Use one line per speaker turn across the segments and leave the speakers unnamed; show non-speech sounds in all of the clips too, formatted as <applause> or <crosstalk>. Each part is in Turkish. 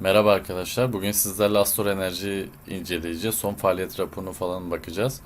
Merhaba arkadaşlar. Bugün sizlerle Astor Enerji inceleyeceğiz. Son faaliyet raporunu falan bakacağız.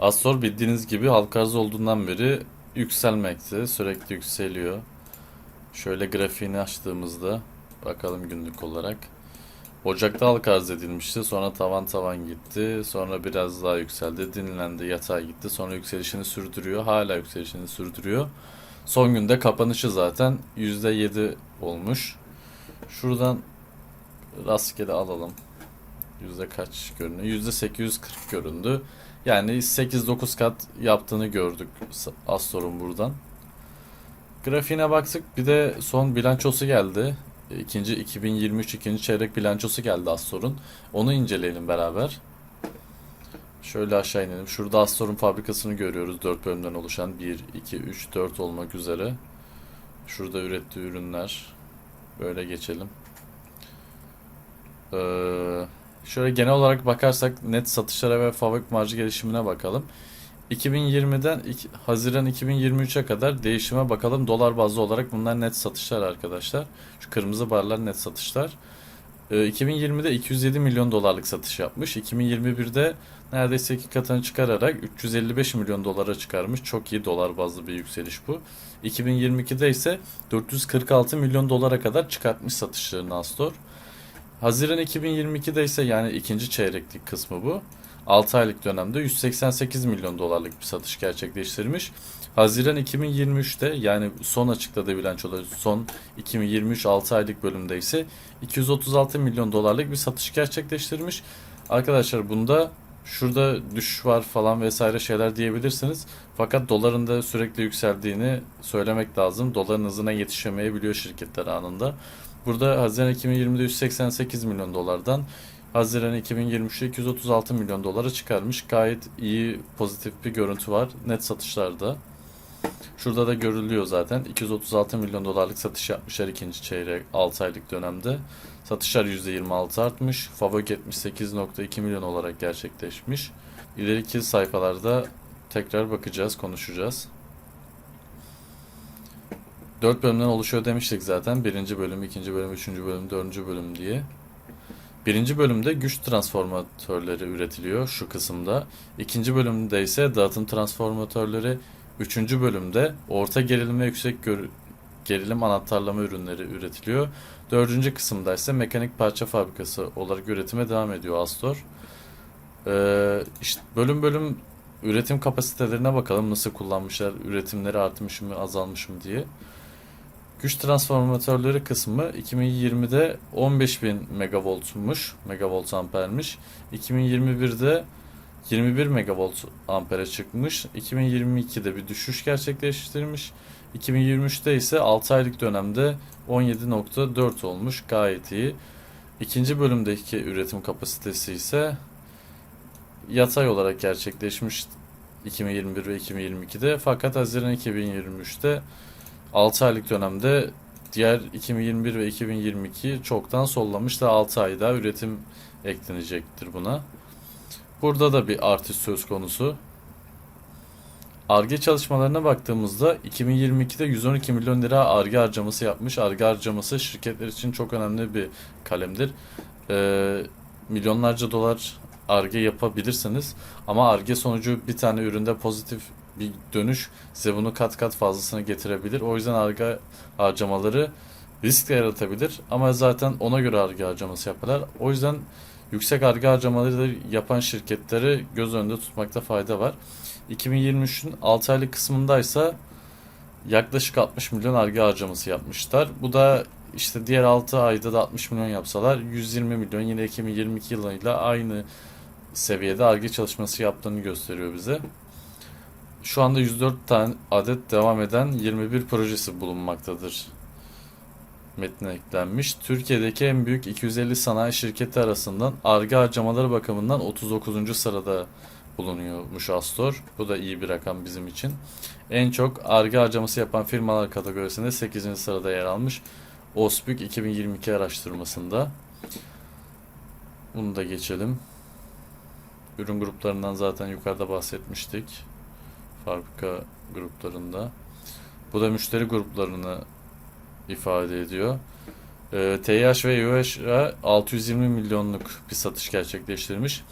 Astor bildiğiniz gibi halka arz olduğundan beri yükselmekte. Sürekli yükseliyor. Şöyle grafiğini açtığımızda bakalım günlük olarak. Ocak'ta halka arz edilmişti. Sonra tavan tavan gitti. Sonra biraz daha yükseldi. Dinlendi. Yatağa gitti. Sonra yükselişini sürdürüyor. Hala yükselişini sürdürüyor. Son günde kapanışı zaten %7 olmuş. Şuradan rastgele alalım. Yüzde kaç görünüyor? Yüzde 840 göründü. Yani 8-9 kat yaptığını gördük Astor'un buradan. Grafiğine baktık. Bir de son bilançosu geldi. İkinci 2023 ikinci çeyrek bilançosu geldi Astor'un. Onu inceleyelim beraber. Şöyle aşağı inelim. Şurada Astor'un fabrikasını görüyoruz. 4 bölümden oluşan 1, 2, 3, 4 olmak üzere. Şurada ürettiği ürünler. Böyle geçelim. Ee, şöyle genel olarak bakarsak net satışlara ve fabrik marjı gelişimine bakalım. 2020'den iki- Haziran 2023'e kadar değişime bakalım. Dolar bazlı olarak bunlar net satışlar arkadaşlar. Şu kırmızı barlar net satışlar. Ee, 2020'de 207 milyon dolarlık satış yapmış. 2021'de neredeyse iki katını çıkararak 355 milyon dolara çıkarmış. Çok iyi dolar bazlı bir yükseliş bu. 2022'de ise 446 milyon dolara kadar çıkartmış satışlarını Astor. Haziran 2022'de ise yani ikinci çeyreklik kısmı bu. 6 aylık dönemde 188 milyon dolarlık bir satış gerçekleştirmiş. Haziran 2023'te yani son açıkladığı bilançoda son 2023 6 aylık bölümde ise 236 milyon dolarlık bir satış gerçekleştirmiş. Arkadaşlar bunda şurada düşüş var falan vesaire şeyler diyebilirsiniz. Fakat doların da sürekli yükseldiğini söylemek lazım. Doların hızına yetişemeyebiliyor şirketler anında. Burada Haziran 2020'de 188 milyon dolardan Haziran 2023'te 236 milyon dolara çıkarmış. Gayet iyi pozitif bir görüntü var net satışlarda. Şurada da görülüyor zaten. 236 milyon dolarlık satış yapmışlar ikinci çeyrek 6 aylık dönemde. Satışlar %26 artmış. Favök 78.2 milyon olarak gerçekleşmiş. İleriki sayfalarda tekrar bakacağız, konuşacağız. 4 bölümden oluşuyor demiştik zaten. Birinci bölüm, ikinci bölüm, üçüncü bölüm, dördüncü bölüm diye. Birinci bölümde güç transformatörleri üretiliyor şu kısımda. İkinci bölümde ise dağıtım transformatörleri. Üçüncü bölümde orta gerilim ve yüksek gerilim anahtarlama ürünleri üretiliyor. Dördüncü kısımda ise mekanik parça fabrikası olarak üretime devam ediyor Astor. Ee, işte bölüm bölüm üretim kapasitelerine bakalım nasıl kullanmışlar, üretimleri artmış mı, azalmış mı diye. Güç transformatörleri kısmı 2020'de 15.000 megavoltmuş, megavolt ampermiş. 2021'de 21 megavolt ampere çıkmış. 2022'de bir düşüş gerçekleştirmiş. 2023'te ise 6 aylık dönemde 17.4 olmuş. Gayet iyi. İkinci bölümdeki üretim kapasitesi ise yatay olarak gerçekleşmiş 2021 ve 2022'de. Fakat Haziran 2023'te 6 aylık dönemde diğer 2021 ve 2022 çoktan sollamış da 6 ay daha üretim eklenecektir buna. Burada da bir artış söz konusu. Arge çalışmalarına baktığımızda 2022'de 112 milyon lira Arge harcaması yapmış. Arge harcaması şirketler için çok önemli bir kalemdir. Ee, milyonlarca dolar Arge yapabilirsiniz ama Arge sonucu bir tane üründe pozitif bir dönüş size bunu kat kat fazlasını getirebilir. O yüzden Arge harcamaları risk yaratabilir ama zaten ona göre Arge harcaması yaparlar. O yüzden yüksek Arge harcamaları yapan şirketleri göz önünde tutmakta fayda var. 2023'ün 6 aylık kısmındaysa yaklaşık 60 milyon Arge harcaması yapmışlar. Bu da işte diğer 6 ayda da 60 milyon yapsalar 120 milyon yine 2022 yılıyla aynı seviyede Arge çalışması yaptığını gösteriyor bize. Şu anda 104 tane adet devam eden 21 projesi bulunmaktadır. Metne eklenmiş. Türkiye'deki en büyük 250 sanayi şirketi arasından Arge harcamaları bakımından 39. sırada bulunuyormuş Astor. Bu da iyi bir rakam bizim için. En çok Arge harcaması yapan firmalar kategorisinde 8. sırada yer almış. OSBÜK 2022 araştırmasında. Bunu da geçelim. Ürün gruplarından zaten yukarıda bahsetmiştik. Fabrika gruplarında. Bu da müşteri gruplarını ifade ediyor. Ee, TİH ve UH'a 620 milyonluk bir satış gerçekleştirmiş.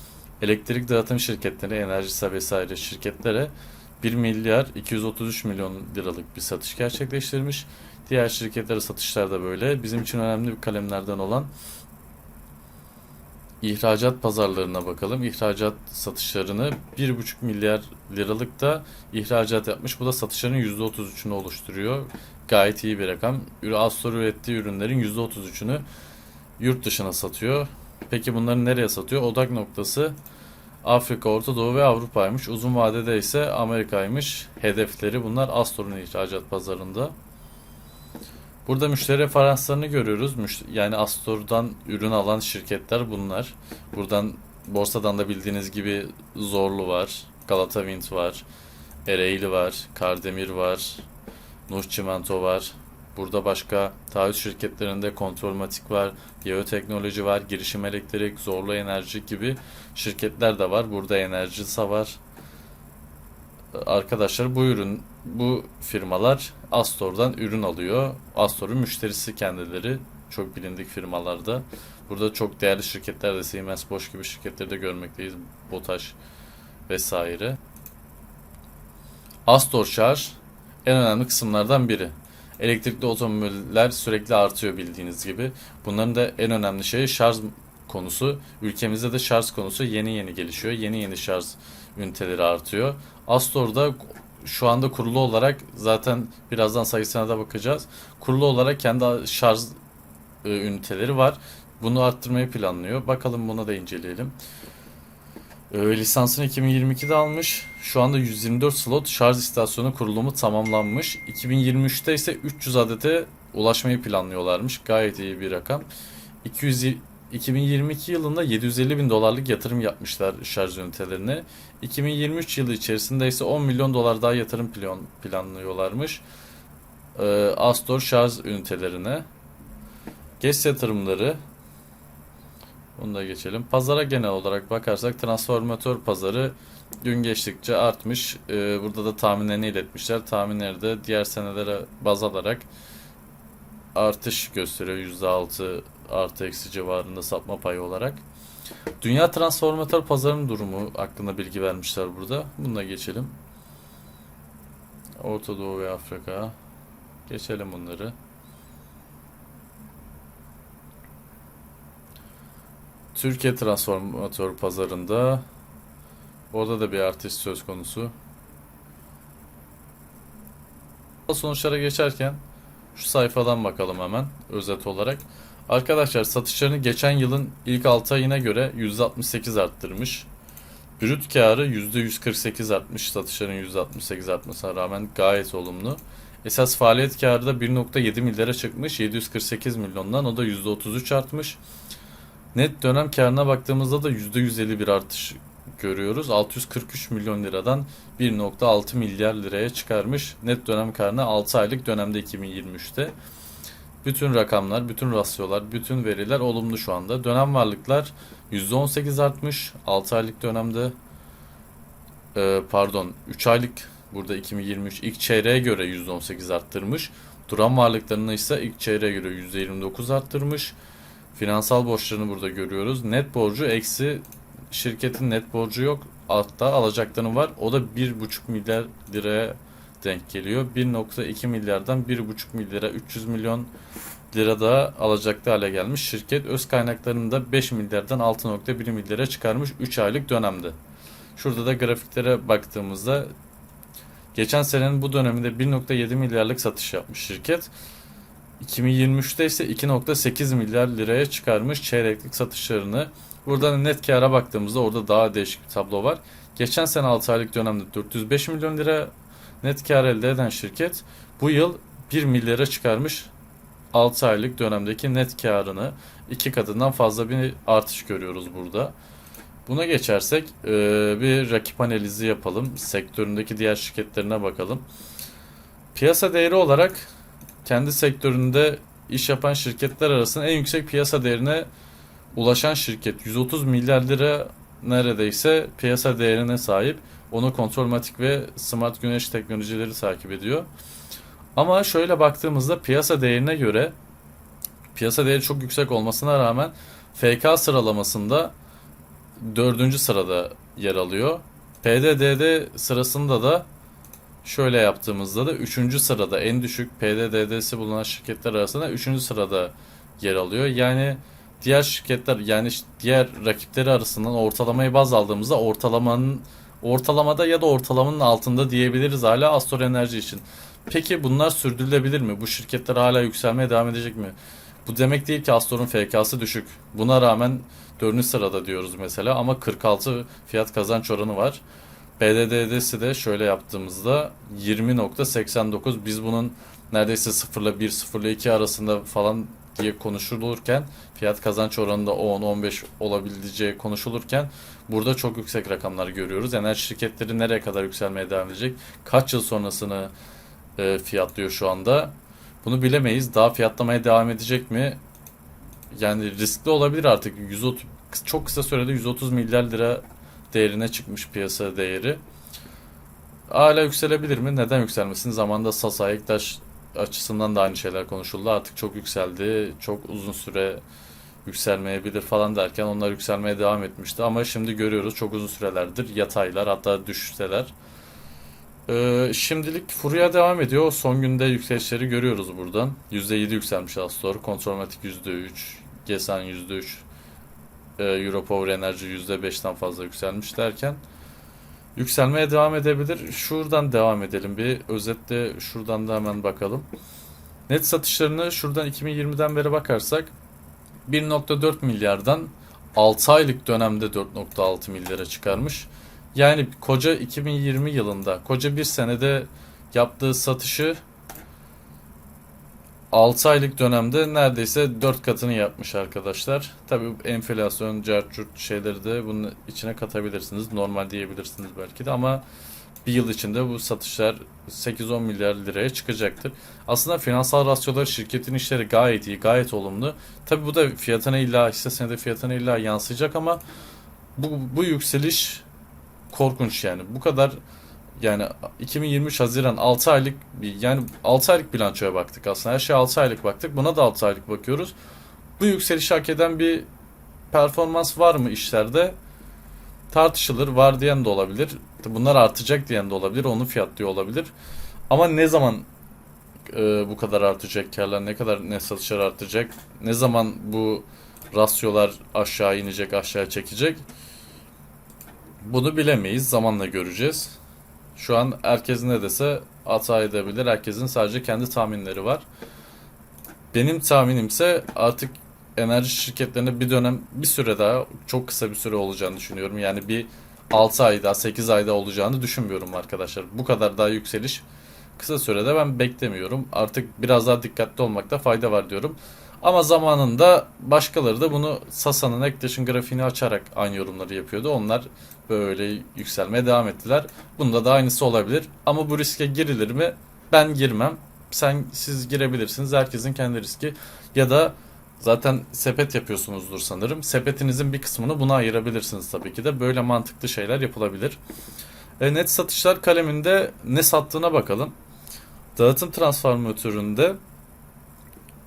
Elektrik dağıtım şirketleri, Enerjisa vesaire şirketlere 1 milyar 233 milyon liralık bir satış gerçekleştirmiş. Diğer şirketlere satışlar da böyle. Bizim için önemli bir kalemlerden olan ihracat pazarlarına bakalım. İhracat satışlarını 1,5 milyar liralık da ihracat yapmış. Bu da satışların %33'ünü oluşturuyor. Gayet iyi bir rakam. Astor ürettiği ürünlerin %33'ünü yurt dışına satıyor. Peki bunları nereye satıyor? Odak noktası Afrika, Orta Doğu ve Avrupa'ymış. Uzun vadede ise Amerika'ymış. Hedefleri bunlar Astor'un ihracat pazarında. Burada müşteri referanslarını görüyoruz. Yani Astor'dan ürün alan şirketler bunlar. Buradan borsadan da bildiğiniz gibi Zorlu var, Galata Wind var, Ereğli var, Kardemir var, Nuh Çimento var. Burada başka taahhüt şirketlerinde Kontrolmatik var, Geoteknoloji var, Girişim Elektrik, Zorlu Enerji gibi şirketler de var. Burada Enerjisa var. Arkadaşlar bu ürün, bu firmalar Astor'dan ürün alıyor. Astor'un müşterisi kendileri. Çok bilindik firmalarda. Burada çok değerli şirketler de Siemens, Bosch gibi şirketleri de görmekteyiz. BOTAŞ vesaire. Astor Şarj en önemli kısımlardan biri. Elektrikli otomobiller sürekli artıyor bildiğiniz gibi. Bunların da en önemli şeyi şarj konusu. Ülkemizde de şarj konusu yeni yeni gelişiyor. Yeni yeni şarj üniteleri artıyor. Astor'da şu anda kurulu olarak zaten birazdan sayısına da bakacağız. Kurulu olarak kendi şarj e, üniteleri var. Bunu arttırmayı planlıyor. Bakalım buna da inceleyelim. E, lisansını 2022'de almış. Şu anda 124 slot şarj istasyonu kurulumu tamamlanmış. 2023'te ise 300 adete ulaşmayı planlıyorlarmış. Gayet iyi bir rakam. 200 2022 yılında 750 bin dolarlık yatırım yapmışlar şarj ünitelerine. 2023 yılı içerisinde ise 10 milyon dolar daha yatırım plan, planlıyorlarmış. Ee, Astor şarj ünitelerine. GES yatırımları. Bunu da geçelim. Pazara genel olarak bakarsak transformatör pazarı gün geçtikçe artmış. Ee, burada da tahminlerini iletmişler. Tahminleri de diğer senelere baz alarak artış gösteriyor. %6 artı eksi civarında sapma payı olarak. Dünya transformatör pazarının durumu hakkında bilgi vermişler burada. Bununla geçelim. Orta Doğu ve Afrika. Geçelim bunları. Türkiye transformatör pazarında orada da bir artış söz konusu. Sonuçlara geçerken şu sayfadan bakalım hemen özet olarak. Arkadaşlar satışlarını geçen yılın ilk 6 ayına göre %68 arttırmış. Brüt karı %148 artmış. Satışların %68 artmasına rağmen gayet olumlu. Esas faaliyet karı da 1.7 milyara çıkmış. 748 milyondan o da %33 artmış. Net dönem karına baktığımızda da %151 artış görüyoruz. 643 milyon liradan 1.6 milyar liraya çıkarmış. Net dönem karına 6 aylık dönemde 2023'te. Bütün rakamlar, bütün rasyolar, bütün veriler olumlu şu anda. Dönem varlıklar %18 artmış 6 aylık dönemde. Ee, pardon 3 aylık burada 2023 ilk çeyreğe göre %18 arttırmış. Duran varlıklarını ise ilk çeyreğe göre %29 arttırmış. Finansal borçlarını burada görüyoruz. Net borcu eksi şirketin net borcu yok. Altta alacakları var. O da 1,5 milyar liraya denk geliyor. 1.2 milyardan 1.5 milyara 300 milyon lira daha alacaklı hale gelmiş. Şirket öz kaynaklarını da 5 milyardan 6.1 milyara çıkarmış 3 aylık dönemde. Şurada da grafiklere baktığımızda geçen senenin bu döneminde 1.7 milyarlık satış yapmış şirket. 2023'te ise 2.8 milyar liraya çıkarmış çeyreklik satışlarını. Buradan net kâra baktığımızda orada daha değişik bir tablo var. Geçen sene 6 aylık dönemde 405 milyon lira net kar elde eden şirket bu yıl 1 milyara çıkarmış 6 aylık dönemdeki net karını iki katından fazla bir artış görüyoruz burada. Buna geçersek e, bir rakip analizi yapalım. Sektöründeki diğer şirketlerine bakalım. Piyasa değeri olarak kendi sektöründe iş yapan şirketler arasında en yüksek piyasa değerine ulaşan şirket 130 milyar lira neredeyse piyasa değerine sahip. Onu Kontrolmatik ve Smart Güneş teknolojileri takip ediyor. Ama şöyle baktığımızda piyasa değerine göre piyasa değeri çok yüksek olmasına rağmen FK sıralamasında dördüncü sırada yer alıyor. PDDD sırasında da şöyle yaptığımızda da üçüncü sırada en düşük PDDD'si bulunan şirketler arasında üçüncü sırada yer alıyor. Yani diğer şirketler yani diğer rakipleri arasından ortalamayı baz aldığımızda ortalamanın ortalamada ya da ortalamanın altında diyebiliriz hala Astor Enerji için. Peki bunlar sürdürülebilir mi? Bu şirketler hala yükselmeye devam edecek mi? Bu demek değil ki Astor'un FK'sı düşük. Buna rağmen 4. sırada diyoruz mesela ama 46 fiyat kazanç oranı var. BDD'si de şöyle yaptığımızda 20.89 biz bunun neredeyse 0 ile 1 0 ile 2 arasında falan diye konuşulurken fiyat kazanç oranında 10-15 olabileceği konuşulurken burada çok yüksek rakamlar görüyoruz. Enerji şirketleri nereye kadar yükselmeye devam edecek? Kaç yıl sonrasını e, fiyatlıyor şu anda? Bunu bilemeyiz. Daha fiyatlamaya devam edecek mi? Yani riskli olabilir artık. 130 çok kısa sürede 130 milyar lira değerine çıkmış piyasa değeri. Hala yükselebilir mi? Neden yükselmesin? Zamanında Sasa, Ektaş açısından da aynı şeyler konuşuldu. Artık çok yükseldi. Çok uzun süre yükselmeyebilir falan derken onlar yükselmeye devam etmişti. Ama şimdi görüyoruz çok uzun sürelerdir yataylar hatta düşüşteler. Ee, şimdilik furya devam ediyor. Son günde yükselişleri görüyoruz buradan. %7 yükselmiş Astor. Kontrolmatik %3. Gesan %3. Ee, Europower Enerji %5'ten fazla yükselmiş derken yükselmeye devam edebilir. Şuradan devam edelim bir. Özetle şuradan da hemen bakalım. Net satışlarını şuradan 2020'den beri bakarsak 1.4 milyardan 6 aylık dönemde 4.6 milyara çıkarmış. Yani koca 2020 yılında, koca bir senede yaptığı satışı 6 aylık dönemde neredeyse 4 katını yapmış arkadaşlar. Tabii enflasyon, cartçurt şeyleri de bunun içine katabilirsiniz. Normal diyebilirsiniz belki de ama bir yıl içinde bu satışlar 8-10 milyar liraya çıkacaktır. Aslında finansal rasyoları şirketin işleri gayet iyi, gayet olumlu. Tabii bu da fiyatına illa hisse senedi fiyatına illa yansıyacak ama bu, bu yükseliş korkunç yani. Bu kadar yani 2023 Haziran 6 aylık bir yani 6 aylık bilançoya baktık aslında. Her şey 6 aylık baktık. Buna da 6 aylık bakıyoruz. Bu yükselişi hak eden bir performans var mı işlerde? Tartışılır. Var diyen de olabilir. Bunlar artacak diyen de olabilir. Onu fiyatlıyor olabilir. Ama ne zaman e, bu kadar artacak karlar? Ne kadar ne satışlar artacak? Ne zaman bu rasyolar aşağı inecek, aşağı çekecek? Bunu bilemeyiz. Zamanla göreceğiz. Şu an herkes ne dese hata edebilir. Herkesin sadece kendi tahminleri var. Benim tahminimse artık enerji şirketlerine bir dönem bir süre daha çok kısa bir süre olacağını düşünüyorum. Yani bir 6 ayda 8 ayda olacağını düşünmüyorum arkadaşlar. Bu kadar daha yükseliş kısa sürede ben beklemiyorum. Artık biraz daha dikkatli olmakta fayda var diyorum. Ama zamanında başkaları da bunu Sasa'nın Ektaş'ın grafiğini açarak aynı yorumları yapıyordu. Onlar böyle yükselmeye devam ettiler. Bunda da aynısı olabilir. Ama bu riske girilir mi? Ben girmem. Sen siz girebilirsiniz. Herkesin kendi riski. Ya da zaten sepet yapıyorsunuzdur sanırım. Sepetinizin bir kısmını buna ayırabilirsiniz tabii ki de. Böyle mantıklı şeyler yapılabilir. E, net satışlar kaleminde ne sattığına bakalım. Dağıtım transformatöründe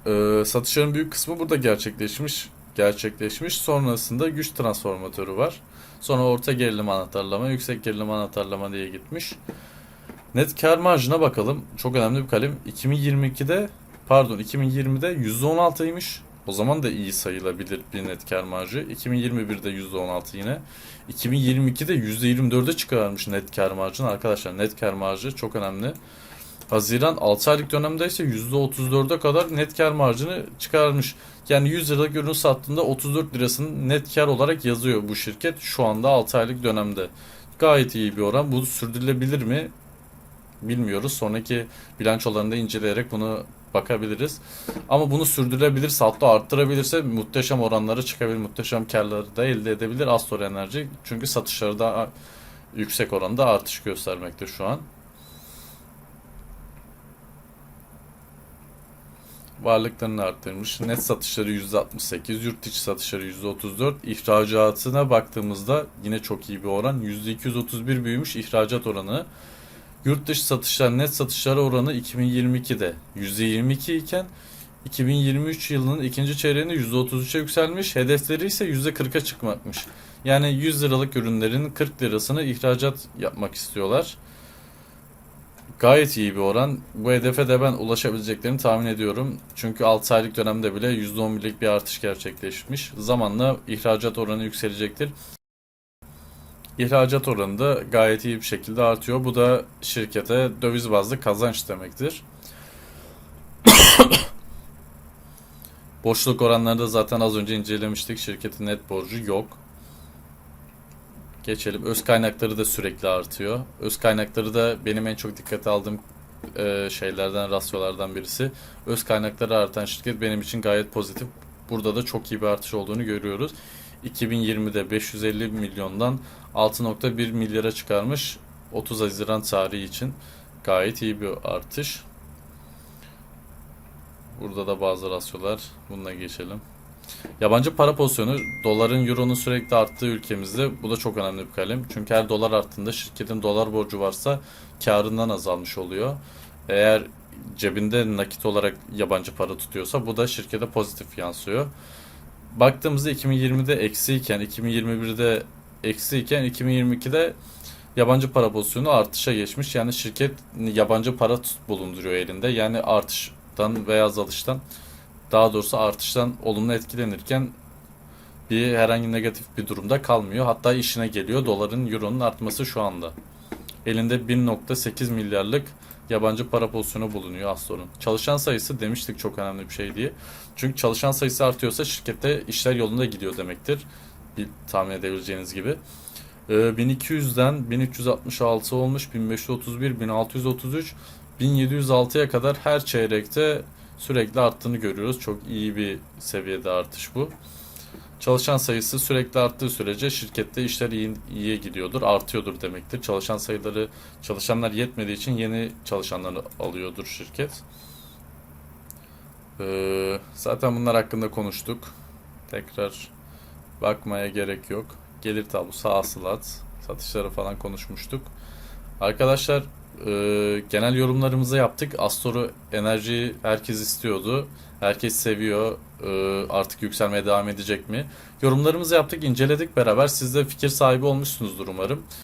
e, satışların büyük kısmı burada gerçekleşmiş. Gerçekleşmiş. Sonrasında güç transformatörü var. Sonra orta gerilim anahtarlama, yüksek gerilim anahtarlama diye gitmiş. Net kar marjına bakalım. Çok önemli bir kalem. 2022'de pardon 2020'de %16'ymış. O zaman da iyi sayılabilir bir net kar marjı. 2021'de %16 yine. 2022'de %24'e çıkarmış net kar marjını. Arkadaşlar net kar marjı çok önemli. Haziran 6 aylık dönemde ise %34'e kadar net kar marjını çıkarmış. Yani 100 liralık ürün sattığında 34 lirasını net kar olarak yazıyor bu şirket şu anda 6 aylık dönemde. Gayet iyi bir oran. Bu sürdürülebilir mi? Bilmiyoruz. Sonraki bilançolarında inceleyerek bunu bakabiliriz. Ama bunu sürdürebilirse hatta arttırabilirse muhteşem oranları çıkabilir. Muhteşem karları da elde edebilir Astor Enerji. Çünkü satışları da yüksek oranda artış göstermekte şu an. varlıklarını arttırmış. Net satışları %68, yurt içi satışları %34. İhracatına baktığımızda yine çok iyi bir oran. %231 büyümüş ihracat oranı. Yurt dışı satışlar net satışları oranı 2022'de %22 iken 2023 yılının ikinci çeyreğinde %33'e yükselmiş. Hedefleri ise %40'a çıkmakmış. Yani 100 liralık ürünlerin 40 lirasını ihracat yapmak istiyorlar. Gayet iyi bir oran. Bu hedefe de ben ulaşabileceklerini tahmin ediyorum. Çünkü 6 aylık dönemde bile %11'lik bir artış gerçekleşmiş. Zamanla ihracat oranı yükselecektir. İhracat oranı da gayet iyi bir şekilde artıyor. Bu da şirkete döviz bazlı kazanç demektir. <coughs> Boşluk oranları da zaten az önce incelemiştik. Şirketin net borcu yok. Geçelim. Öz kaynakları da sürekli artıyor. Öz kaynakları da benim en çok dikkate aldığım e, şeylerden, rasyolardan birisi. Öz kaynakları artan şirket benim için gayet pozitif. Burada da çok iyi bir artış olduğunu görüyoruz. 2020'de 550 milyondan 6.1 milyara çıkarmış 30 Haziran tarihi için gayet iyi bir artış. Burada da bazı rasyolar. Bununla geçelim. Yabancı para pozisyonu doların euronun sürekli arttığı ülkemizde bu da çok önemli bir kalem. Çünkü her dolar arttığında şirketin dolar borcu varsa karından azalmış oluyor. Eğer cebinde nakit olarak yabancı para tutuyorsa bu da şirkete pozitif yansıyor. Baktığımızda 2020'de eksiyken, 2021'de eksiyken 2022'de yabancı para pozisyonu artışa geçmiş. Yani şirket yabancı para tut bulunduruyor elinde. Yani artıştan veya azalıştan daha doğrusu artıştan olumlu etkilenirken bir herhangi negatif bir durumda kalmıyor. Hatta işine geliyor doların euronun artması şu anda. Elinde 1.8 milyarlık yabancı para pozisyonu bulunuyor Astor'un. Çalışan sayısı demiştik çok önemli bir şey diye. Çünkü çalışan sayısı artıyorsa şirkette işler yolunda gidiyor demektir. Bir, tahmin edebileceğiniz gibi. Ee, 1200'den 1366 olmuş, 1531, 1633, 1706'ya kadar her çeyrekte sürekli arttığını görüyoruz. Çok iyi bir seviyede artış bu. Çalışan sayısı sürekli arttığı sürece şirkette işler iyi, iyiye gidiyordur, artıyordur demektir. Çalışan sayıları, çalışanlar yetmediği için yeni çalışanları alıyordur şirket. Ee, zaten bunlar hakkında konuştuk. Tekrar bakmaya gerek yok. Gelir tablosu, hasılat, satışları falan konuşmuştuk. Arkadaşlar e, genel yorumlarımızı yaptık. Astor'u enerji herkes istiyordu. Herkes seviyor. E, artık yükselmeye devam edecek mi? Yorumlarımızı yaptık, inceledik beraber. Siz de fikir sahibi olmuşsunuzdur umarım.